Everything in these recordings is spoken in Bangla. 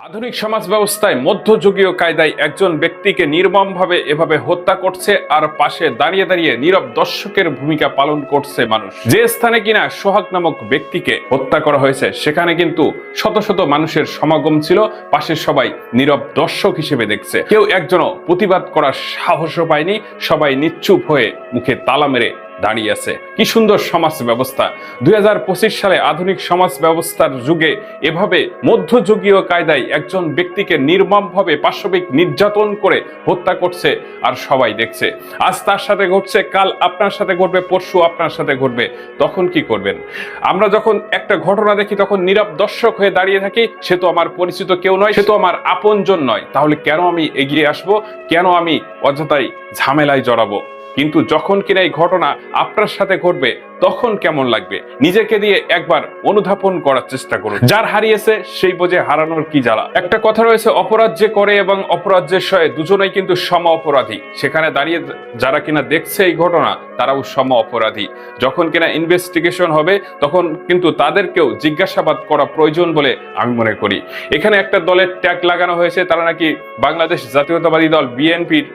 আধুনিক সমাজ ব্যবস্থায় মধ্যযুগীয় কায়দায় একজন ব্যক্তিকে নির্মমভাবে এভাবে হত্যা করছে আর পাশে দাঁড়িয়ে দাঁড়িয়ে নীরব দর্শকের ভূমিকা পালন করছে মানুষ। যে স্থানে কিনা সোহাগ নামক ব্যক্তিকে হত্যা করা হয়েছে, সেখানে কিন্তু শত শত মানুষের সমাগম ছিল, পাশে সবাই নীরব দর্শক হিসেবে দেখছে। কেউ একজনও প্রতিবাদ করার সাহসও পায়নি, সবাই নিশ্চুপ হয়ে মুখে তালা মেরে দাঁড়িয়ে আছে। কি সুন্দর সমাজ ব্যবস্থা। দুই হাজার পঁচিশ সালে আধুনিক সমাজ ব্যবস্থার যুগে এভাবে মধ্যযুগীয় কায়দায় একজন ব্যক্তিকে নির্মমভাবে পাশবিক নির্যাতন করে হত্যা করছে আর সবাই দেখছে। আজ তার সাথে ঘটছে, কাল আপনার সাথে ঘটবে, পরশু আপনার সাথে ঘটবে। তখন কি করবেন? আমরা যখন একটা ঘটনা দেখি, তখন নীরব দর্শক হয়ে দাঁড়িয়ে থাকি, সে তো আমার পরিচিত কেউ নয়, সে তো আমার আপনজন নয়। তাহলে কেন আমি এগিয়ে আসব? কেন আমি অযথাই ঝামেলায় জড়াবো? কিন্তু যখন কিনা এই ঘটনা আপনার সাথে ঘটবে, তখন কেমন লাগবে? নিজেকে দিয়ে একবার অনুধাবন করার চেষ্টা করুন। যার হারিয়েছে, সেই বোঝে হারানোর কি জ্বালা? একটা কথা রয়েছে, অপরাধ যে করে এবং অপরাধ যে সয়ে, দুজনেই কিন্তু সম অপরাধী। সেখানে দাঁড়িয়ে যারা কিনা দেখছে এই ঘটনা, তারাও সম অপরাধী। যখন কিনা ইনভেস্টিগেশন হবে, তখন কিন্তু তাদেরকেও জিজ্ঞাসাবাদ করা প্রয়োজন বলে আমি মনে করি। এখানে একটা দলের ট্যাগ লাগানো হয়েছে, তারা নাকি বাংলাদেশ জাতীয়তাবাদী দল বিএনপির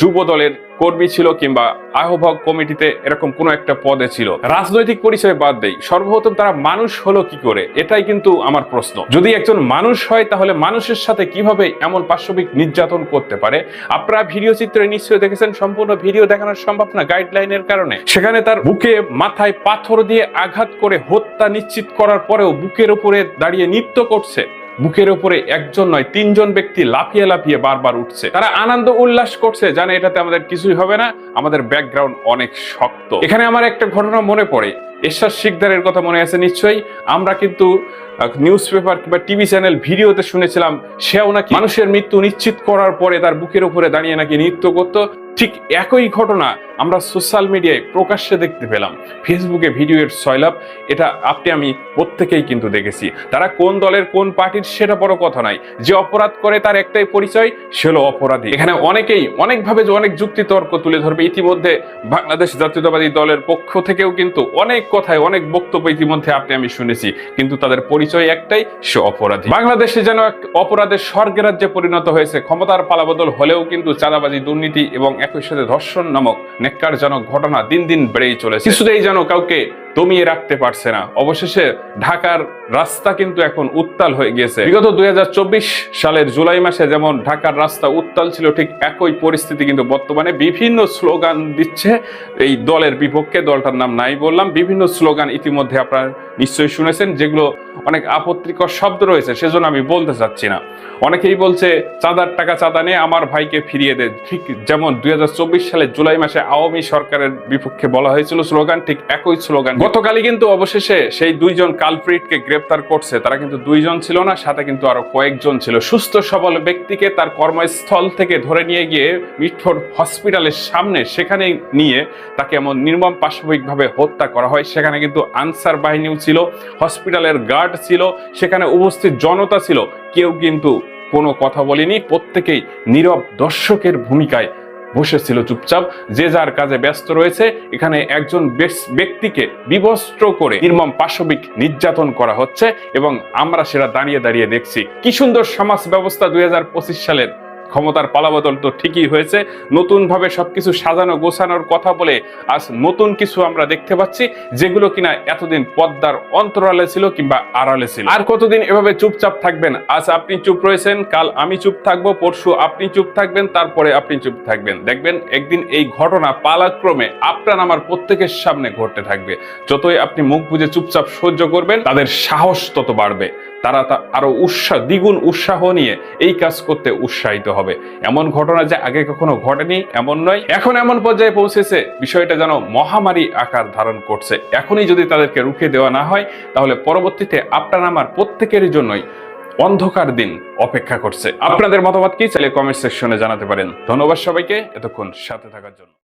যুব দলের কর্মী ছিল কিংবা আহ্বায়ক কমিটিতে এরকম কোনো একটা পদে ছিল। রাজনৈতিক পরিচয় বাদ দেই, সর্বপ্রথম তারা মানুষ হলো কি করে, এটাই কিন্তু আমার প্রশ্ন। যদি একজন মানুষ হয়, তাহলে মানুষের সাথে কীভাবে এমন পাশবিক নির্যাতন করতে পারে? আপনারা ভিডিও চিত্রে নিশ্চয়ই দেখেছেন, সম্পূর্ণ ভিডিও দেখানো সম্ভব না গাইডলাইনের কারণে। সেখানে তার বুকে মাথায় পাথর দিয়ে আঘাত করে হত্যা নিশ্চিত করার পরেও বুকের উপরে দাঁড়িয়ে নৃত্য করছে। বুকের উপরে একজন নয়, তিনজন ব্যক্তি লাফিয়ে লাফিয়ে বারবার উঠছে। তারা আনন্দ উল্লাস করছে, জানে এটাতে আমাদের কিছুই হবে না, আমাদের ব্যাকগ্রাউন্ড অনেক শক্ত। এখানে আমার একটা ঘটনা মনে পড়ে। এরশাদ শিকদারের কথা মনে আছে নিশ্চয়ই? আমরা কিন্তু নিউজ পেপার কিংবা টিভি চ্যানেল ভিডিওতে শুনেছিলাম, সেও নাকি মানুষের মৃত্যু নিশ্চিত করার পরে তার বুকের উপরে দাঁড়িয়ে নাকি নৃত্য করতো। ঠিক একই ঘটনা আমরা সোশ্যাল মিডিয়ায় প্রকাশ্যে দেখতে পেলাম। ফেসবুকে ভিডিওর সয়লাভ এটা আপনি, আমি প্রত্যেকেই কিন্তু দেখেছি। তারা কোন দলের কোন পার্টির সেটা বড় কথা নয়। যে অপরাধ করে তার একটাই পরিচয়, সে হলো অপরাধী। এখানে অনেকেই অনেকভাবে যে অনেক যুক্তি তর্ক তুলে ধরবে। ইতিমধ্যে বাংলাদেশ জাতীয়তাবাদী দলের পক্ষ থেকেও কিন্তু অনেক কথায়, অনেক বক্তব্য ইতিমধ্যে আপনি, আমি শুনেছি। কিন্তু তাদের পরিচয় একটাই, সে অপরাধী। বাংলাদেশে যেন এক অপরাধের স্বর্গের রাজ্যে পরিণত হয়েছে, ক্ষমতার পালাবদল হলেও কিন্তু চাঁদাবাজি, দুর্নীতি এবং একই সাথে ধর্ষণ নামক নেককারজনক ঘটনা দিন দিন বেড়েই চলেছে। কিছুতেই যেন কাউকে দমিয়ে রাখতে পারছে না। অবশেষে ঢাকার রাস্তা কিন্তু এখন উত্তাল হয়ে গিয়েছে। বিগত দুই হাজার চব্বিশ সালের জুলাই মাসে যেমন ঢাকার রাস্তা উত্তাল ছিল, ঠিক একই পরিস্থিতি কিন্তু বর্তমানে বিভিন্ন স্লোগান দিচ্ছে এই দলের বিপক্ষে। দলটার নাম নাই বললাম, বিভিন্ন স্লোগান ইতিমধ্যে আপনারা নিশ্চয়ই শুনেছেন, যেগুলো অনেক আপত্তিকর শব্দ রয়েছে, সেজন্য আমি বলতে চাচ্ছি না। অনেকেই বলছে, চাঁদার টাকা চাঁদা নিয়ে আমার ভাইকে ফিরিয়ে দে। ঠিক যেমন দুই সালের জুলাই মাসে আওয়ামী সরকারের বিপক্ষে বলা হয়েছিল স্লোগান, ঠিক একই স্লোগান গতকালই কিন্তু অবশেষে সেই দুইজন কালপ্রিটকে গ্রেপ্তার করছে। তারা কিন্তু দুইজন ছিল না, সাথে কিন্তু আরও কয়েকজন ছিল। সুস্থ সবল ব্যক্তিকে তার কর্মস্থল থেকে ধরে নিয়ে গিয়ে মিটফোর্ড হসপিটালের সামনে সেখানে নিয়ে তাকে এমন নির্মম পাশবিকভাবে হত্যা করা হয়। সেখানে কিন্তু আনসার বাহিনীও ছিল, হসপিটালের গার্ড ছিল, সেখানে উপস্থিত জনতা ছিল। কেউ কিন্তু কোনো কথা বলেনি। প্রত্যেকেই নীরব দর্শকের ভূমিকায় বসেছিল চুপচাপ, যে যার কাজে ব্যস্ত রয়েছে, এখানে একজন ব্যক্তিকে বিবস্ত্র করে নির্মম পাশবিক নির্যাতন করা হচ্ছে এবং আমরা সেটা দাঁড়িয়ে দাঁড়িয়ে দেখছি। কি সুন্দর সমাজ ব্যবস্থা দুই হাজার পঁচিশ সালের। ক্ষমতার পালাবদল তো ঠিকই হয়েছে। নতুনভাবে সবকিছু সাজানো, গোছানোর কথা বলে আজ নতুন কিছু আমরা দেখতে পাচ্ছি, যেগুলো কিনা এতদিন পদ্মার অন্তরালে ছিল কিংবা আড়ালে ছিল। আর কতদিন এভাবে চুপচাপ থাকবেন? আজ আপনি চুপ রয়েছেন, কাল আমি চুপ থাকব, পরশু আপনি চুপ থাকবেন, তারপরে আপনি চুপ থাকবেন। দেখবেন, একদিন এই ঘটনা পালাক্রমে আপনার আমার প্রত্যেকের সামনে ঘটতে থাকবে। যতই আপনি মুখ বুজে চুপচাপ সহ্য করবেন, তাদের সাহস তত বাড়বে। তারা তা আরও উৎসাহ, দ্বিগুণ উৎসাহ নিয়ে এই কাজ করতে উৎসাহিত হবে। এমন ঘটনা যে আগে কখনো ঘটেনি, এমন নয়। এখন এমন পর্যায়ে পৌঁছেছে, বিষয়টা যেন মহামারী আকার ধারণ করছে। এখনই যদি তাদেরকে রুখে দেওয়া না হয়, তাহলে পরবর্তীতে আপনার আমার প্রত্যেকের জন্যই অন্ধকার দিন অপেক্ষা করছে। আপনাদের মতামত কি? চাইলে কমেন্ট সেকশনে জানাতে পারেন। ধন্যবাদ সবাইকে, এতক্ষণ সাথে থাকার জন্য।